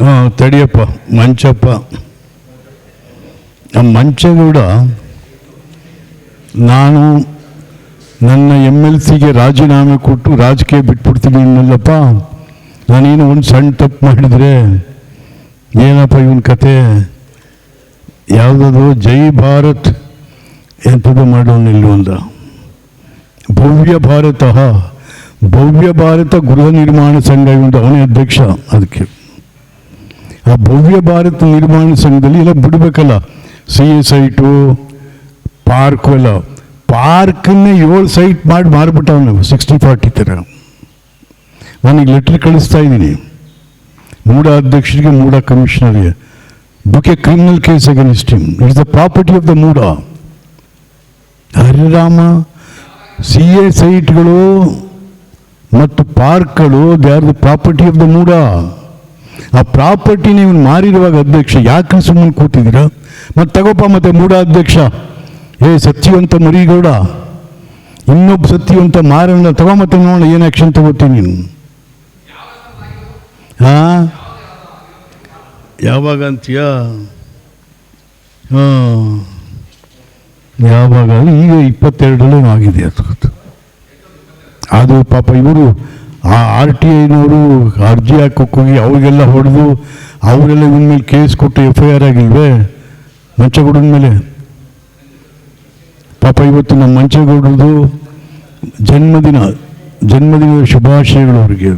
ಹಾಂ, ತಡಿಯಪ್ಪ, ಮಂಚಪ್ಪ. ನಮ್ಮ ಮಂಚಗೌಡ ನಾನು ನನ್ನ ಎಂ ಎಲ್ ಸಿಗೆ ರಾಜೀನಾಮೆ ಕೊಟ್ಟು ರಾಜಕೀಯ ಬಿಟ್ಬಿಡ್ತೀನಿ ಅನ್ನಲ್ಲಪ್ಪ. ನಾನೇನು ಒಂದು ಸಣ್ಣ ತಪ್ಪು ಮಾಡಿದರೆ ಏನಪ್ಪ ಇವನ್ ಕತೆ? ಯಾವುದಾದ್ರು ಜೈ ಭಾರತ್ ಎಂಥದ್ದು ಮಾಡೋನು ಅಂದ. ಭವ್ಯ ಭಾರತ ಭವ್ಯ ಭಾರತ ಗೃಹ ನಿರ್ಮಾಣ ಸಂಘ ಒಂದು ಅವನೇ ಅಧ್ಯಕ್ಷ ಅದಕ್ಕೆ. ಆ ಭವ್ಯ ಭಾರತ ನಿರ್ಮಾಣ ಸಂಘದಲ್ಲಿ ಎಲ್ಲ ಬಿಡಬೇಕಲ್ಲ. ಸಿ ಎ ಸೈಟು ಪಾರ್ಕು ಎಲ್ಲ. ಪಾರ್ಕನ್ನೇ ಏಳು ಸೈಟ್ ಮಾಡಿ ಮಾರ್ಬಿಟ್ಟವನು ಸಿಕ್ಸ್ಟಿ ಫಾರ್ಟಿ ಥರ ನನಗೆ ಲೆಟ್ರ್ ಕಳಿಸ್ತಾ ಇದ್ದೀನಿ. ಮೂಡ ಅಧ್ಯಕ್ಷರಿಗೆ, ಮೂಡ ಕಮಿಷನರ್ಗೆ book a criminal case against him it's the property of the MUDA. ಹರಿರಾಮ C A ಸೈಟ್ಗಳು ಮತ್ತು ಪಾರ್ಕ್ಗಳು they are the property of the MUDA. ಆ ಪ್ರಾಪರ್ಟಿ ನೀವು ಮಾರಿರುವಾಗ ಅಧ್ಯಕ್ಷ ಯಾಕೆ ಸುಮ್ಮನೆ ಕೂತಿದ್ದೀರಾ? ಮತ್ತೆ ತಗೋಪ ಮತ್ತೆ ಮೂಡ ಅಧ್ಯಕ್ಷ. ಏ, ಸತ್ಯವಂತ ಮರಿಗೌಡ, ಇನ್ನೊಬ್ಬ ಸತ್ಯವಂತ ಮಾರನ್ನ ತಗೋ ಮತ್ತೆ ನೋಡೋಣ ಏನು ಆ್ಯಕ್ಷನ್ ತಗೋತೀನಿ ನೀನು. ಹಾ ಯಾವಾಗ ಅಂತೀಯ? ಹಾಂ. ಯಾವಾಗ? ಈಗ ಇಪ್ಪತ್ತೆರಡರಲ್ಲೇ ಆಗಿದೆ ಅದು ಅದು ಪಾಪ ಇವರು ಆ ಆರ್ ಟಿ ಐನವರು ಅರ್ಜಿ ಹಾಕೋಕ್ಕೋಗಿ ಅವ್ರಿಗೆಲ್ಲ ಹೊಡೆದು ಅವರೆಲ್ಲ ಇವನ ಮೇಲೆ ಕೇಸ್ ಕೊಟ್ಟು ಎಫ್ ಐ ಆರ್ ಆಗಿಲ್ವೇ? ಮಂಚಗೌಡನ ಮೇಲೆ. ಪಾಪ ಇವತ್ತು ನಮ್ಮ ಮಂಚೇಗೌಡರದು ಜನ್ಮದಿನ, ಜನ್ಮದಿನದ ಶುಭಾಶಯಗಳು ಅವರಿಗೆ.